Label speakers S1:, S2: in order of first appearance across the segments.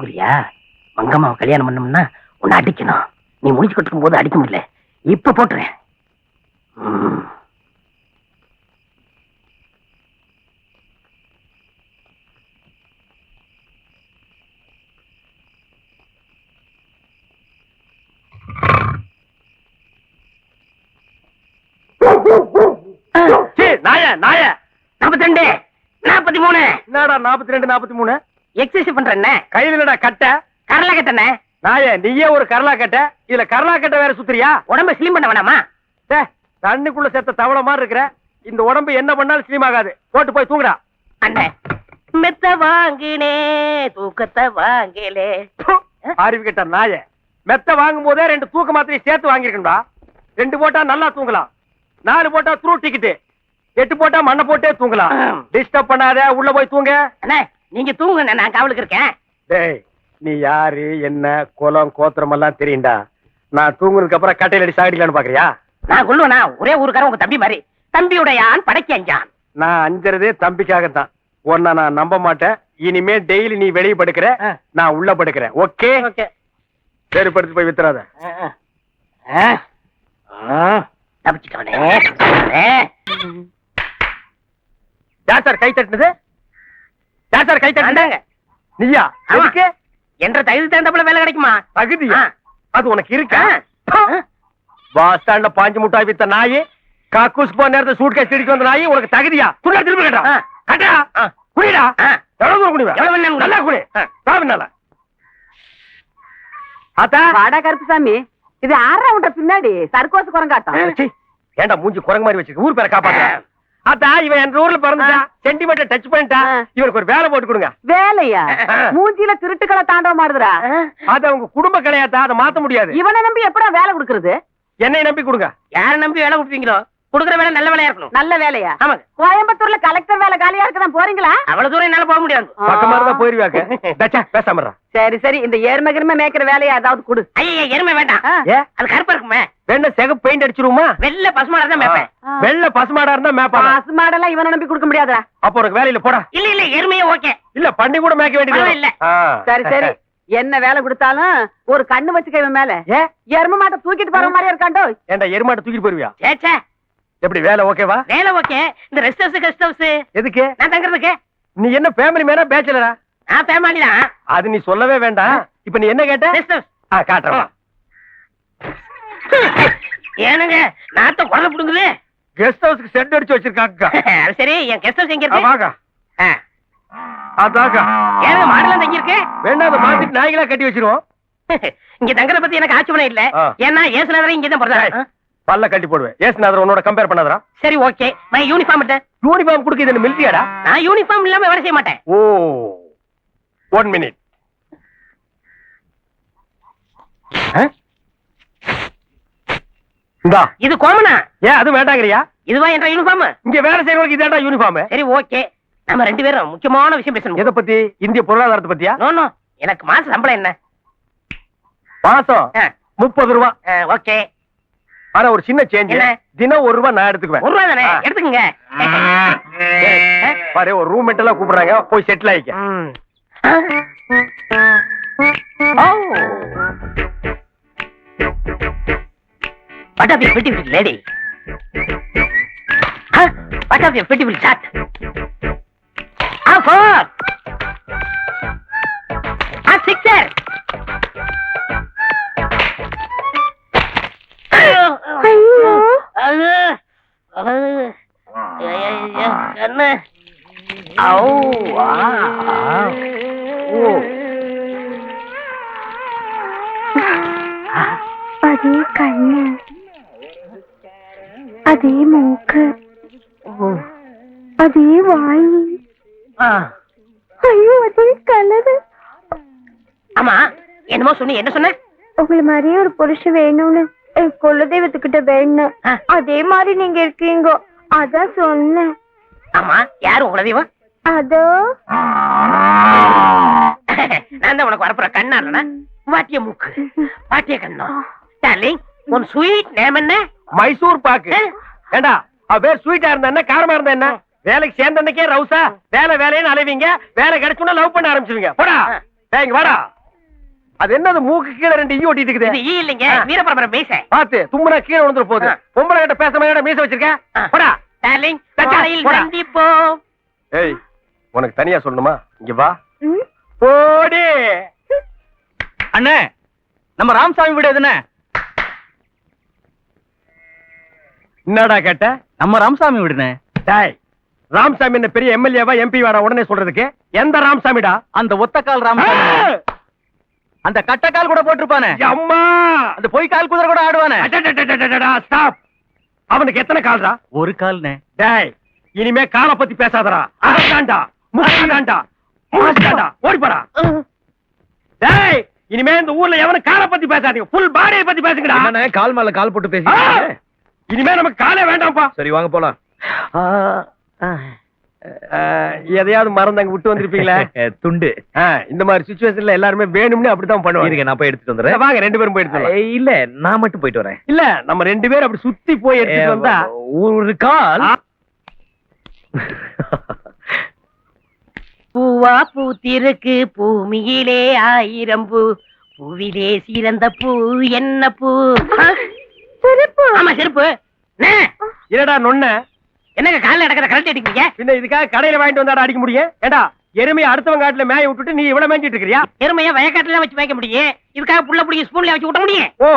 S1: தூங்குறியா? மங்கம்மாவை கல்யாணம் பண்ணோம்னா உன்னை அடிக்கணும். நீ முடிச்சுக்கிட்டு இருக்கும் போது அடிக்க முடியல. இப்ப போட்டுறேன்.
S2: நாய நாய.
S1: நாற்பத்தி ரெண்டு நாற்பத்தி மூணு.
S2: என்னடா நாற்பத்தி ரெண்டு நாற்பத்தி மூணு?
S1: எக்ஸசைஸ் பண்றேன்னு?
S2: கையில என்னடா கட்ட?
S1: கரல கட்டணே
S2: நாய நீயே ஒரு கரலா கட்ட? இதுல கரலா கட்ட வேற சுத்துறியா?
S1: உடம்ப ஸ்லிம் பண்ண வேணாமா?
S2: டே, தண்ணிக்குள்ள செத்த தவளை மாதிரி இருக்கிற இந்த உடம்பு என்ன பண்ணாலும் ஸ்லீம் ஆகாது. போட்டு போய் தூங்குடா.
S1: அண்ணே மெத்த வாங்கினே தூக்கத்தை வாங்கலே.
S2: ப்பு, அறிவு கெட்ட நாய. மெத்த வாங்கும் போதே ரெண்டு தூக்க மாத்திரை சேர்த்து வாங்கிருக்கா ரெண்டு போட்டா நல்லா தூங்கலாம். நாலு போட்டா த்ரூ டிக்கெட் எட்டு போட்டா மண்ணை போட்டே தூங்கலாம். டிஸ்டர்ப் பண்ணாத உள்ள போய் தூங்க.
S1: அண்ணே நீங்க தூங்குங்க நான் காவலுக்கு இருக்கேன்.
S2: டேய் நீ யாரு என்ன குலம் கோத்திரம் எல்லாம் தெரியும்டா. நான் தூங்குனதுக்கு அப்புறம் கட்டையில அடி சாகடிக்கலான்னு பாக்குறியா?
S1: நான் கொள்ளுவனா ஒரே ஊருக்காரன் உங்க தம்பி மாதிரி. தம்பியுடையான் படைக்க அஞ்சான்.
S2: நான் அஞ்சறதே தம்பிக்காகத்தான். உன்னை நான் நம்ப மாட்டேன். இனிமே டெய்லி நீ வெளியே படுக்கிற. நான் உள்ள படுக்கிறேன். ஓகே
S1: ஓகே
S2: சரி படுத்து போய் வித்துறாத.
S1: தப்பிச்சுட்டவனே.
S2: சார் கை தட்டுனது? யார் சார் கை தட்டுனது
S1: ஆண்டாங்க.
S2: நீயா. எதுக்கு?
S1: என்ற தகுதி தகுந்தப்பல வேலை கிடைக்குமா?
S2: தகுதியா. அது உனக்கு இருக்கா. பஸ் ஸ்டாண்ட்ல பாஞ்சு முட்டாய் வித்த நாய் காக்கூஸ் போன நேரத்துல சூட் கேஸ் இடிக்க வந்த நாய் உனக்கு தகுதியா? துண்டா திரும்பி கட்டா. கட்டா. குடிடா. எவ்வளவு தூரம் குடிவ
S1: எவ்வளவு.
S2: நல்லா குடி. சாப்பிடல ஆத்தா.
S3: வாடா கருப்புசாமி. இது ஆறா விட்ட பின்னாடி சர்க்கோசு குரங்காட்டம்.
S2: சீ, ஏன்டா மூஞ்சி குரங்கு மாதிரி வச்சிருக்க? ஊர் பேரை காப்பாத்த அத்தா இவன் என் ஊர்ல பிறந்துட்டா. சென்டிமீட்டர் டச் பண்ணிட்டா.
S3: ஆ.
S2: இவனுக்கு ஒரு வேலை போட்டு கொடுங்க.
S3: வேலையா. மூஞ்சில திருட்டுக்களை தாண்டவ மாடுதுடா.
S2: அது அவங்க குடும்ப கிடையாதா அதை மாத்த முடியாது.
S3: இவனை நம்பி எப்படா வேலை கொடுக்கறது?
S2: என்னை நம்பி கொடுங்க.
S1: யார நம்பி வேலை கொடுப்பீங்களோ? கொடுக்குற வேலை நல்ல வேலையா இருக்கணும்.
S3: நல்ல வேலையா?
S1: ஆமாங்க.
S3: கோயம்புத்தூர்ல கலெக்டர் வேலை காலியா இருக்குதான் போறீங்களா?
S1: அவ்வளவு தூரம் என்னால போக முடியாது.
S2: பக்கமா இருந்தா போயிருவாக்க தச்சா பேசாம இருடா.
S3: சரி சரி இந்த ஏர்ம கிரும மேய்க்கிற வேலையா ஏதாவது கொடு.
S1: ஐயா எருமை வேண்டாம். அது கருப்பா இருக்குமே.
S2: வேணா செகப் பெயிண்ட் அடிச்சிருவோமா?
S1: வெள்ள பசுமாடா தான் மேப்பேன்.
S2: வெள்ள பசுமாடா இருந்தா மேப்பா
S3: பாசு மாடெல்லாம் இவனை நம்பி கொடுக்க முடியாதுடா.
S2: அப்ப உனக்கு வேலையில போடா.
S1: இல்ல இல்ல எருமையே ஓகே.
S2: இல்ல பண்ணி கூட மேய்க்க வேண்டியது. ஆ.
S3: சரி சரி. என்ன வேலை கொடுத்தாலும் ஒரு கண்ணு வச்சுக்க இவன் மேல.
S2: ஏ?
S3: எரும மாட்டை தூக்கிட்டு போற மாதிரியா இருக்காண்டோ?
S2: ஏன்டா எருமாட்டை தூக்கிட்டு போயிருவியா?
S1: சேச்சே
S2: எப்படி வேலை ஓகேவா
S1: வேலை ஓகே இந்த ரெஸ்ட் ஹவுஸ் கெஸ்ட் ஹவுஸ்
S2: எதுக்கு?
S1: நான் தங்குறதுக்கு?
S2: நீ என்ன ஃபேமிலி மேனா பேச்சலரா
S1: நான் ஃபேமிலி தான்.
S2: அது நீ சொல்லவே வேண்டாம். இப்ப நீ என்ன கேட்ட?
S1: ரெஸ்ட் ஹவுஸ்
S2: ஆ காட்டுறேன்
S1: ஏனுங்க நாத்த குழந்தை புடுங்குது.
S2: கெஸ்ட் ஹவுஸ்க்கு செட் அடிச்சு வச்சிருக்காங்க
S1: சரி என் கெஸ்ட் ஹவுஸ் எங்க இருக்கு?
S2: வாங்க.
S1: ஆ.
S2: அதாக்கா
S1: ஏனுங்க மாடலாம் தங்கி இருக்கு
S2: வேண்டாம் அதை மாத்திட்டு நாய்களா கட்டி வச்சிருவோம்.
S1: இங்க தங்குறத பத்தி எனக்கு ஆட்சேபணம் இல்ல. ஏன்னா ஏசுனவரை இங்க தான் பிறந்தாரு
S2: பல்ல கட்டி போடுவேன். ஏசுநாதர் உன்னோட கம்பேர் பண்ணாதரா
S1: சரி ஓகே நான் யூனிஃபார்ம் எடுத்தேன்
S2: யூனிஃபார்ம் கொடுக்க இது மிலிட்டியாடா
S1: நான் யூனிஃபார்ம் இல்லாம வேலை செய்ய மாட்டேன்.
S2: ஓ ஒன் மினிட் இந்தா.
S1: இது கோமனா
S2: ஏன் அது வேண்டாங்கறியா?
S1: இதுவா என்ற யூனிஃபார்ம்
S2: இங்க வேலை செய்யறவங்களுக்கு இதாடா யூனிஃபார்ம்
S1: சரி ஓகே நம்ம ரெண்டு பேரும் முக்கியமான விஷயம் பேசணும்.
S2: எதை பத்தி? இந்திய பொருளாதாரத்தை பத்தியா?
S1: நோ நோ எனக்கு மாச சம்பளம் என்ன?
S2: மாசம் முப்பது ரூபா.
S1: ஓகே
S2: ஆனா ஒரு சின்ன சேஞ்ச்? தினம் ஒரு ரூபா நான் எடுத்துக்குவேன்
S1: ஒரு ரூபா தானே
S2: ஆ.
S1: எடுத்துக்கங்க
S2: பாரு ஒரு ரூம் எல்லாம் கூப்பிடுறாங்க போய் செட்டில் ஆயிக்க
S1: What of your beautiful lady? Huh? What of your beautiful chat? Ah, four. Ah, கண்ணு ஔ, ஆ, ஆ. ஓ.
S4: അതേ കണ്ണ് അതേ മൂക്ക് അതേ വായി
S1: ஆ.
S4: ஐயோ அதே கலரு
S1: ஆமா என்னமோ சொன்னி என்ன சொன்ன
S4: உங்களை மாதிரியே ஒரு புருஷன் வேணும்னு என் குலதெய்வத்துக்கிட்ட வேணும்
S1: ஆ.
S4: அதே மாதிரி நீங்க இருக்கீங்க அதான் சொன்னேன்
S1: ஆமா யாரு உங்கள தெய்வம்
S4: அதோ.
S1: நான் தான் உனக்கு வரப்புற கண்ணா இல்லனா? வாட்டிய மூக்கு. வாட்டிய கண்ணம் டார்லிங் உன் ஸ்வீட் நேம் என்ன?
S2: மைசூர் பாக்கு. ஏண்டா அவ பேர் ஸ்வீட்டா இருந்தா என்ன காரமா இருந்தா என்ன? வேலைக்கு சேர்ந்த அன்னைக்கே ரவுசா வேலை வேலைன்னு அலைவீங்க. வேலை கிடைச்சுன்னா லவ் பண்ண ஆரம்பிச்சுவீங்க போடா. டேய் இங்க வாடா. அது என்னது மூக்கு கீழே ரெண்டு ஈ ஒட்டிட்டு
S1: இது
S2: இருக்குது
S1: ஈ இல்லைங்க வீரபரபர மீச.
S2: பாத்து தும்முனா கீழே விழுந்துற போகுது. பொம்பளை கிட்ட பேச மாதிரி மீச வச்சிருக்க? போடா.
S1: டார்லிங் காலையில். சந்திப்போம்
S2: ஏய் உனக்கு தனியா சொல்லணுமா? இங்க வா? போடி.
S5: அண்ணே நம்ம ராமசாமி வீடு எதுனே
S2: என்னடா கேட்ட?
S5: நம்ம ராமசாமி வீடுனே
S2: டேய் ராமசாமி என்ன பெரிய எம்எல்ஏவா எம்பி வாரா உடனே சொல்றதுக்கு? எந்த ராமசாமிடா?
S5: அந்த ஒத்தக்கால் ராமசாமி! அந்த கட்டக்கால் கூட போட்டிருப்பானே.
S2: அம்மா!
S5: அந்த பொய் கால் குதிரை கூட ஆடுவானே.
S2: ஸ்டாப் அவனுக்கு எத்தனை கால்டா
S5: ஒரு கால்னே.
S2: டேய் இனிமே காலை பத்தி பேசாதடா. அதான்டா முக்காண்டாண்டா மாஸ்டாண்டா. ஓடி போடா டேய் இனிமே இந்த ஊர்ல எவனும் காலை பத்தி பேசாதீங்க. ஃபுல் பாடியை பத்தி பேசுங்கடா.
S5: கால் மேல கால் போட்டு
S2: ஆ! இனிமே நமக்கு காலே வேண்டாம்ப்பா.
S5: சரி வாங்க போலாம்.
S2: எதையாவது மறந்து அங்க விட்டு வந்திருப்பீங்களே?
S5: துண்டு.
S2: இந்த மாதிரி சுச்சுவேஷன்ல எல்லாருமே வேணும்னு அப்படித்தான் பண்ணுவாங்க.
S5: நான் போய் எடுத்துட்டு
S2: சரி,
S5: வந்துடுறேன்
S2: வாங்க ரெண்டு பேரும் போயிட்டு
S5: இல்ல நான் மட்டும் போயிட்டு வரேன்.
S2: இல்ல நம்ம ரெண்டு பேரும் அப்படி சுத்தி போய் எடுத்துட்டு வந்தா
S5: ஒரு கால்.
S1: பூவா பூத்திருக்கு பூமியிலே ஆயிரம் பூ. பூவிலே சிறந்த பூ என்ன பூ?
S4: செருப்பு
S1: ஆமா செருப்பு. அண்ணே,
S2: என்னடா நொண்ண
S1: என்னங்க காலைல நடக்கிற கரண்ட் அடிக்கிறீங்க?
S2: பின்ன இதுக்காக கடையில வாங்கிட்டு வந்தாடா அடிக்க முடியும்? ஏண்டா எருமையை அடுத்தவங்க காட்டுல மேய விட்டுட்டு நீ இவ்வளவு மேய்ஞ்சிட்டு இருக்கிறியா?
S1: எருமையா வயக்காட்டுல வச்சு வைக்க முடியும். இதுக்காக புள்ள புடிக்க ஸ்பூன்ல வச்சு விட்ட முடியும்.
S2: ஓ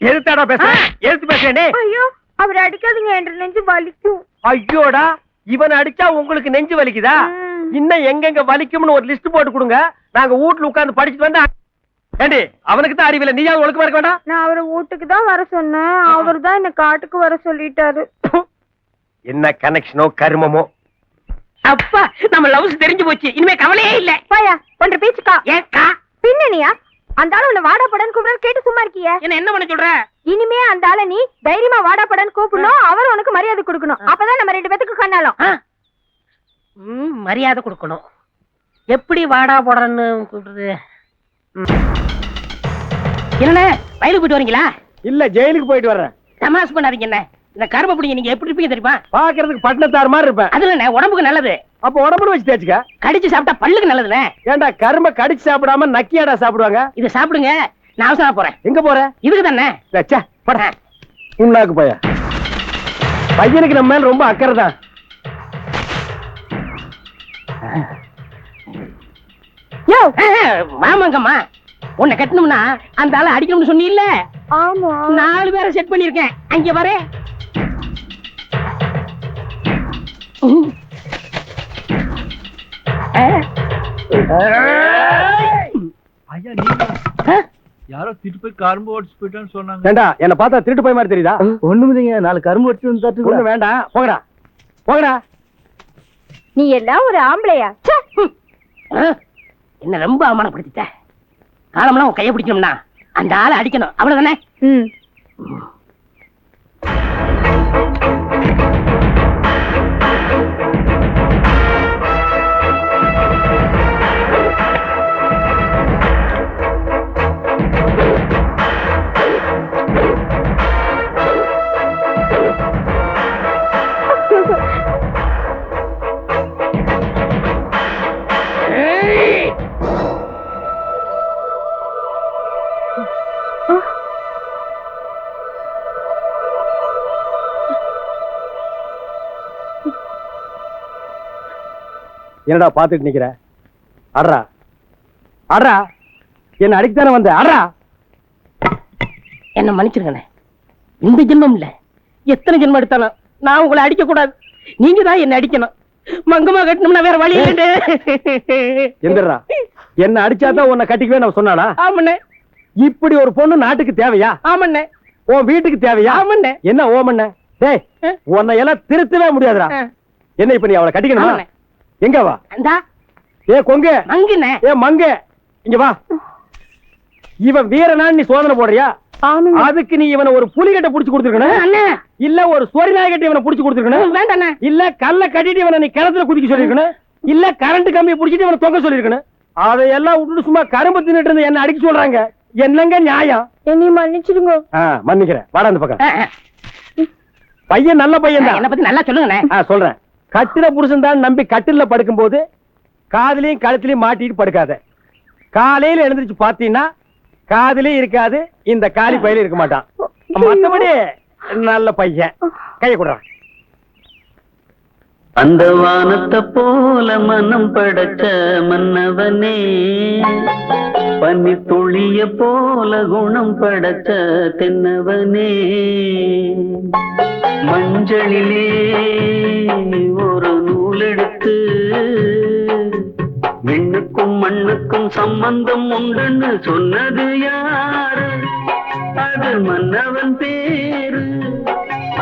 S2: எதுத்தாடா பேச எதுத்து பேசுறேனே?
S4: ஐயோ அவர் அடிக்காதீங்க என்று நெஞ்சு வலிக்கும்.
S2: ஐயோடா இவன் அடிச்சா உங்களுக்கு நெஞ்சு வலிக்குதா. இன்னும் எங்கெங்க வலிக்கும்னு ஒரு லிஸ்ட் போட்டு கொடுங்க. நாங்க வீட்டுல உட்கார்ந்து படிச்சுட்டு வந்தா ஏண்டி அவனுக்கு தான் அறிவில்லை. நீயாவது ஒழுக்கமா இருக்க வேண்டாம்?
S4: நான் அவரை வீட்டுக்கு தான் வர சொன்னேன். அவர் தான் என்ன காட்டுக்கு வர சொல்லிட்டாரு.
S2: என்ன கனெக்ஷனோ கருமமோ?
S1: அப்பா நம்ம லவ்ஸ் தெரிஞ்சு போச்சு. இனிமே கவலையே இல்ல.
S4: பாயா ஒன்ற பேச்சுக்கா.
S1: ஏக்கா
S4: பின்னணியா அந்த ஆளு உன்னை வாடா படன்னு கூப்பிடுறது கேட்டு சும்மா இருக்கிய?
S1: என்ன என்ன பண்ண சொல்ற?
S4: இனிமே அந்த ஆளை நீ தைரியமா வாடா படன்னு கூப்பிடணும். அவர் உனக்கு மரியாதை கொடுக்கணும். அப்பதான் நம்ம ரெண்டு பேத்துக்கு கண்ணாலும்
S1: ஆ? ம், மரியாதை கொடுக்கணும். எப்படி வாடா போடுறன்னு கூப்பிடுறது? ம். என்னண்ணே வயலுக்கு போயிட்டு வரீங்களா?
S2: இல்ல ஜெயிலுக்கு போயிட்டு வர்றேன்.
S1: தமாஸ் பண்ணாதீங்க என்ன. இந்த கரும்பு பிடிங்க நீங்க எப்படி இருப்பீங்க தெரியுமா?
S2: பாக்குறதுக்கு பட்டணத்தார் மாதிரி இருப்பேன்.
S1: அது இல்லண்ணே உடம்புக்கு நல்லது.
S2: அப்ப உடம்புல வச்சு தேய்ச்சுக்க.
S1: கடிச்சு சாப்பிட்டா பல்லுக்கு நல்லதுண்ணே.
S2: ஏன்டா கரும்ப கடிச்சு சாப்பிடாம நக்கியாடா சாப்பிடுவாங்க?
S1: இதை சாப்பிடுங்க நான் அவசரமா போறேன்.
S2: எங்க போற?
S1: இதுக்கு தானே
S2: ச்சே, போடா. உண்ணாக்கு போய? பையனுக்கு நம்ம மேல ரொம்ப அக்கறை தான்.
S4: யோ
S1: மாமாங்கம்மா உன்னை கட்டணும்னா அந்த ஆளை அடிக்கணும்னு சொன்னீல்ல?
S4: ஆமா.
S1: நாலு பேரை செட் பண்ணிருக்கேன் அங்க வரேன்
S6: யாரோ திட்டு போய் கரும்பு ஓடிச்சு போயிட்டான்னு சொன்னாங்க.
S2: ஏண்டா என்ன பார்த்தா திருட்டு போய் மாதிரி தெரியுதா?
S5: ஒண்ணுமில்லைங்க நாலு கரும்பு வச்சு வந்து
S2: ஒண்ணு வேண்டாம். போங்கடா. போங்கடா.
S4: நீ எல்லாம் ஒரு ஆம்பளையா? ச்சே.
S1: என்ன ரொம்ப அவமானப்படுத்திட்ட. காலம்லாம் உன் கையை பிடிக்கணும்னா அந்த ஆளை அடிக்கணும். அவ்வளவுதானே?
S4: ம்.
S2: என்னடா பாத்துட்டு நிக்கிற? அட்ரா அட்ரா என்ன அடிக்கத்தானே வந்த? அட்ரா
S1: என்ன மன்னிச்சிருங்கண்ணே. இந்த ஜென்மம் இல்ல எத்தனை ஜென்மம் எடுத்தாலும் நான் உங்களை அடிக்க கூடாது நீங்க தான் என்ன அடிக்கணும். மங்கமா கட்டணும்னா வேற வழி.
S2: எந்திரா என்ன அடிச்சாதான் உன்னை கட்டிக்கவே நான் சொன்னானா?
S1: ஆமாண்ணே.
S2: இப்படி ஒரு பொண்ணு நாட்டுக்கு தேவையா?
S1: ஆமாண்ணே.
S2: உன் வீட்டுக்கு தேவையா?
S1: ஆமாண்ணே.
S2: என்ன ஓமண்ண? டேய்? உன்னை எல்லாம் திருத்தவே முடியாதுடா. என்ன இப்ப நீ அவளை கட்டிக்கணுமா. எங்க வா?
S1: அந்தா.
S2: ஏ கொங்கு.
S1: மங்குண்ணே.
S2: ஏ மங்கு. இங்க வா. இவன் வீரனான்னு நீ சோதனை போடுறியா? அதுக்கு நீ இவனை ஒரு புலிகட்டை புடிச்சு கொடுத்துருக்கணும். இல்ல ஒரு சொரி நாயகட்டை இவனை புடிச்சு கொடுத்துருக்கணும்.
S1: வேண்டாண்ணே.
S2: இல்ல கல்ல கட்டிட்டு இவனை நீ கிணத்துல குதிக்க சொல்லிருக்கணும். இல்ல கரண்ட் கம்பியை புடிச்சிட்டு இவனை தொங்க சொல்லிருக்கணும். அதையெல்லாம் விட்டுட்டு சும்மா கரும்பு தின்னுட்டு இருந்து என்ன அடிக்க சொல்றாங்க. என்னங்க நியாயம்?
S4: என்னையும் மன்னிச்சிடுங்க.
S2: ஆ, மன்னிக்கிறேன். வாடா அந்த பக்கம். பையன் நல்ல பையன்
S1: என்ன பத்தி நல்லா சொல்லுங்கண்ணே.
S2: ஆ சொல்றேன். கட்டில புருஷன் தான் நம்பி கட்டில படுக்கும்போது காதுலயும் கழுத்துலயும் மாட்டிட்டு படுக்காத. காலையில எழுந்திருச்சு பாத்தீங்கன்னா காதுலயே இருக்காது இந்த காலி பையில இருக்க மாட்டான். மத்தபடி நல்ல பையன். கைய கொடுறான்
S7: அந்த வானத்தை போல மனம் படைச்ச மன்னவனே. பனி துளிய போல குணம் படைச்ச தென்னவனே. மஞ்சளிலே ஒரு நூலெடுத்து விண்ணுக்கும் மண்ணுக்கும் சம்பந்தம் உண்டுன்னு சொன்னது யாரு? அது மன்னவன் பேரு.